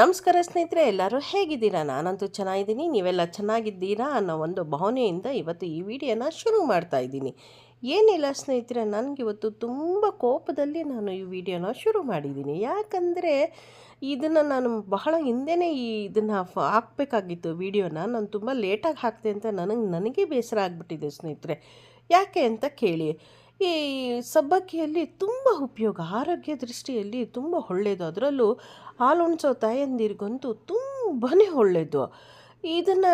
ನಮಸ್ಕಾರ ಸ್ನೇಹಿತರೆ, ಎಲ್ಲರೂ ಹೇಗಿದ್ದೀರಾ? ನಾನಂತೂ ಚೆನ್ನಾಗಿದ್ದೀನಿ. ನೀವೆಲ್ಲ ಚೆನ್ನಾಗಿದ್ದೀರಾ ಅನ್ನೋ ಒಂದು ಭಾವನೆಯಿಂದ ಇವತ್ತು ಈ ವಿಡಿಯೋನ ಶುರು ಮಾಡ್ತಾ ಇದ್ದೀನಿ. ಏನಿಲ್ಲ ಸ್ನೇಹಿತರೆ, ನನಗಿವತ್ತು ತುಂಬ ಕೋಪದಲ್ಲಿ ನಾನು ಈ ವಿಡಿಯೋನ ಶುರು ಮಾಡಿದ್ದೀನಿ. ಯಾಕಂದರೆ, ಇದನ್ನು ನಾನು ಬಹಳ ಹಿಂದೆನೇ ಈ ಇದನ್ನು ಹಾಕಬೇಕಾಗಿತ್ತು ವಿಡಿಯೋನ. ನಾನು ತುಂಬ ಲೇಟಾಗಿ ಹಾಕ್ತೆ ಅಂತ ನನಗೆ ನನಗೆ ಬೇಸರ ಆಗಿಬಿಟ್ಟಿದೆ ಸ್ನೇಹಿತರೆ. ಯಾಕೆ ಅಂತ ಕೇಳಿ. ಈ ಸಬ್ಬಕ್ಕಿಯಲ್ಲಿ ತುಂಬ ಉಪಯೋಗ, ಆರೋಗ್ಯ ದೃಷ್ಟಿಯಲ್ಲಿ ತುಂಬ ಒಳ್ಳೆಯದು ಅದರಲ್ಲೂ ಹಾಲು ಉಣಿಸೋ ತಾಯಂದಿರಿಗಂತೂ ತುಂಬಾ ಒಳ್ಳೆಯದು ಇದನ್ನು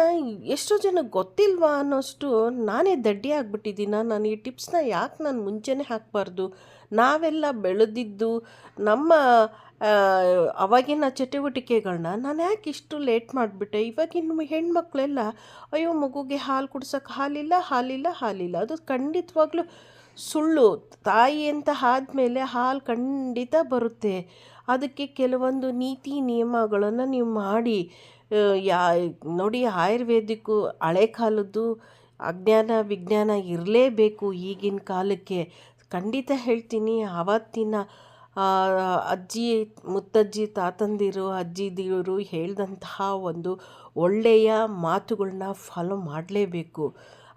ಎಷ್ಟೋ ಜನಕ್ಕೆ ಗೊತ್ತಿಲ್ವಾ ಅನ್ನೋಷ್ಟು ನಾನೇ ದಡ್ಡಿ ಆಗಿಬಿಟ್ಟಿದ್ದೀನ? ನಾನು ಈ ಟಿಪ್ಸ್ನ ಯಾಕೆ ನಾನು ಮುಂಚೆನೇ ಹಾಕಬಾರ್ದು? ನಾವೆಲ್ಲ ಬೆಳೆದಿದ್ದು ನಮ್ಮ ಅವಾಗಿನ ಚಟುವಟಿಕೆಗಳನ್ನ ನಾನು ಯಾಕೆ ಇಷ್ಟು ಲೇಟ್ ಮಾಡಿಬಿಟ್ಟೆ? ಇವಾಗಿನ ಹೆಣ್ಮಕ್ಳೆಲ್ಲ, ಅಯ್ಯೋ ಮಗುಗೆ ಹಾಲು ಕುಡ್ಸೋಕೆ ಹಾಲಿಲ್ಲ ಹಾಲಿಲ್ಲ ಹಾಲಿಲ್ಲ. ಅದು ಖಂಡಿತವಾಗ್ಲೂ ಸುಳ್ಳು ತಾಯಿ ಅಂತ ಆದಮೇಲೆ ಹಾಲು ಖಂಡಿತ ಬರುತ್ತೆ. ಅದಕ್ಕೆ ಕೆಲವೊಂದು ನೀತಿ ನಿಯಮಗಳನ್ನು ನೀವು ಮಾಡಿ ಯಾ, ನೋಡಿ ಆಯುರ್ವೇದಿಕ್ಕು ಹಳೆ ಕಾಲದ್ದು ಅಜ್ಞಾನ ವಿಜ್ಞಾನ ಇರಲೇಬೇಕು ಈಗಿನ ಕಾಲಕ್ಕೆ. ಖಂಡಿತ ಹೇಳ್ತೀನಿ, ಆವತ್ತಿನ ಅಜ್ಜಿ, ಮುತ್ತಜ್ಜಿ, ತಾತಂದಿರು, ಅಜ್ಜಿದಿರು ಹೇಳಿದಂತಹ ಒಂದು ಒಳ್ಳೆಯ ಮಾತುಗಳನ್ನ ಫಾಲೋ ಮಾಡಲೇಬೇಕು.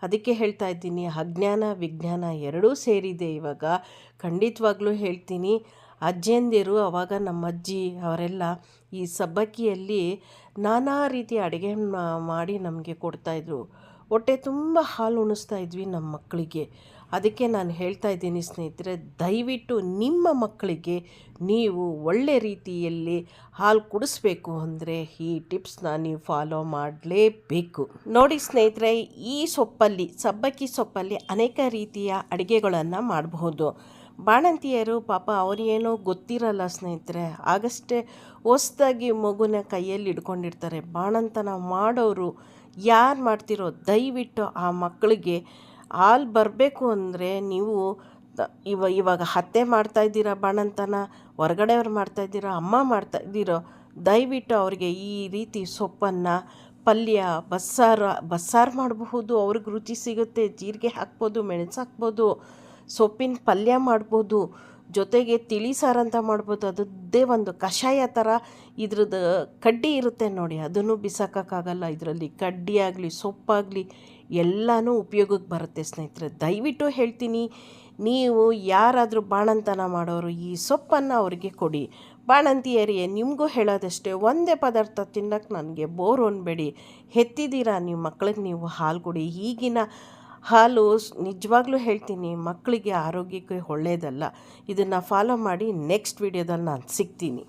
ಅದಕ್ಕೆ ಹೇಳ್ತಾ ಇದ್ದೀನಿ, ಅಜ್ಞಾನ, ವಿಜ್ಞಾನ ಎರಡೂ ಸೇರಿದೆ ಇವಾಗ. ಖಂಡಿತವಾಗ್ಲೂ ಹೇಳ್ತೀನಿ. ಅಜ್ಜಿಯಂದಿರು ಅವಾಗ ನಮ್ಮ ಅಜ್ಜಿ ಅವರೆಲ್ಲ ಈ ಸಬ್ಬಕ್ಕಿಯಲ್ಲಿ ನಾನಾ ರೀತಿಯ ಅಡುಗೆ ಮಾಡಿ ನಮಗೆ ಕೊಡ್ತಾಯಿದ್ರು ಹೊಟ್ಟೆ ತುಂಬ ಹಾಲು ಉಣಿಸ್ತಾ ಇದ್ವಿ ನಮ್ಮ ಮಕ್ಕಳಿಗೆ. ಅದಕ್ಕೆ ನಾನು ಹೇಳ್ತಾ ಇದ್ದೀನಿ ಸ್ನೇಹಿತರೆ, ದಯವಿಟ್ಟು ನಿಮ್ಮ ಮಕ್ಕಳಿಗೆ ನೀವು ಒಳ್ಳೆ ರೀತಿಯಲ್ಲಿ ಹಾಲು ಕುಡಿಸ್ಬೇಕು ಅಂದರೆ ಈ ಟಿಪ್ಸ್ನ ನೀವು ಫಾಲೋ ಮಾಡಲೇಬೇಕು. ನೋಡಿ ಸ್ನೇಹಿತರೆ, ಈ ಸೊಪ್ಪಲ್ಲಿ, ಸಬ್ಬಕ್ಕಿ ಸೊಪ್ಪಲ್ಲಿ ಅನೇಕ ರೀತಿಯ ಅಡುಗೆಗಳನ್ನು ಮಾಡಬಹುದು ಬಾಣಂತಿಯರು ಪಾಪ ಅವರೇನೋ ಗೊತ್ತಿರಲ್ಲ ಸ್ನೇಹಿತರೆ, ಆಗಷ್ಟೇ ಹೊಸ್ದಾಗಿ ಮಗುನ ಕೈಯಲ್ಲಿ ಇಟ್ಕೊಂಡಿರ್ತಾರೆ ಬಾಣಂತನ ಮಾಡೋರು ಯಾರು ಮಾಡ್ತಿರೋ ದಯವಿಟ್ಟು ಆ ಮಕ್ಕಳಿಗೆ ಹಾಲು ಬರಬೇಕು ಅಂದರೆ ನೀವು ಇವ, ಇವಾಗ ಮಾಡ್ತಾ ಇದ್ದೀರಾ ಬಾಣಂತನ, ಹೊರಗಡೆಯವ್ರು ಮಾಡ್ತಾ ಇದ್ದೀರಾ, ಅಮ್ಮ ಮಾಡ್ತಾ ಇದ್ದೀರೋ, ದಯವಿಟ್ಟು ಅವ್ರಿಗೆ ಈ ರೀತಿ ಸೊಪ್ಪನ್ನು, ಪಲ್ಯ, ಬಸ್ಸಾರು ಬಸ್ಸಾರು ಮಾಡಬಹುದು, ಅವ್ರಿಗೆ ರುಚಿ ಸಿಗುತ್ತೆ, ಜೀರಿಗೆ ಹಾಕ್ಬೋದು ಮೆಣಸು ಹಾಕ್ಬೋದು ಸೊಪ್ಪಿನ ಪಲ್ಯ ಮಾಡ್ಬೋದು ಜೊತೆಗೆ ತಿಳಿ ಸಾರು ಅಂತ ಮಾಡ್ಬೋದು. ಅದದ್ದೇ ಒಂದು ಕಷಾಯ ಥರ ಇದ್ರದ್ದು ಕಡ್ಡಿ ಇರುತ್ತೆ ನೋಡಿ. ಅದನ್ನು ಬಿಸಾಕೋಕ್ಕಾಗಲ್ಲ ಇದರಲ್ಲಿ. ಕಡ್ಡಿ ಆಗಲಿ, ಸೊಪ್ಪಾಗಲಿ ಎಲ್ಲನೂ ಉಪಯೋಗಕ್ಕೆ ಬರುತ್ತೆ ಸ್ನೇಹಿತರೆ. ದಯವಿಟ್ಟು ಹೇಳ್ತೀನಿ, ನೀವು ಯಾರಾದರೂ ಬಾಣಂತನ ಮಾಡೋರು ಈ ಸೊಪ್ಪನ್ನು ಅವರಿಗೆ ಕೊಡಿ. ಬಾಣಂತಿಯರಿಗೆ ನಿಮಗೂ ಹೇಳೋದಷ್ಟೇ. ಒಂದೇ ಪದಾರ್ಥ ತಿನ್ನಕ್ಕೆ ನನಗೆ ಬೋರ್ ಅನ್ಬೇಡಿ. ಹೆತ್ತಿದ್ದೀರಾ ನೀವು ಮಕ್ಳಿಗೆ ನೀವು ಹಾಲು ಕೊಡಿ ಈಗಿನ ಹಾಲು ನಿಜವಾಗ್ಲೂ ಹೇಳ್ತೀನಿ ಮಕ್ಕಳಿಗೆ ಆರೋಗ್ಯಕ್ಕೆ ಒಳ್ಳೆಯದಲ್ಲ ಇದನ್ನು ಫಾಲೋ ಮಾಡಿ ನೆಕ್ಸ್ಟ್ ವಿಡಿಯೋದಲ್ಲಿ ನಾನು ಸಿಗ್ತೀನಿ.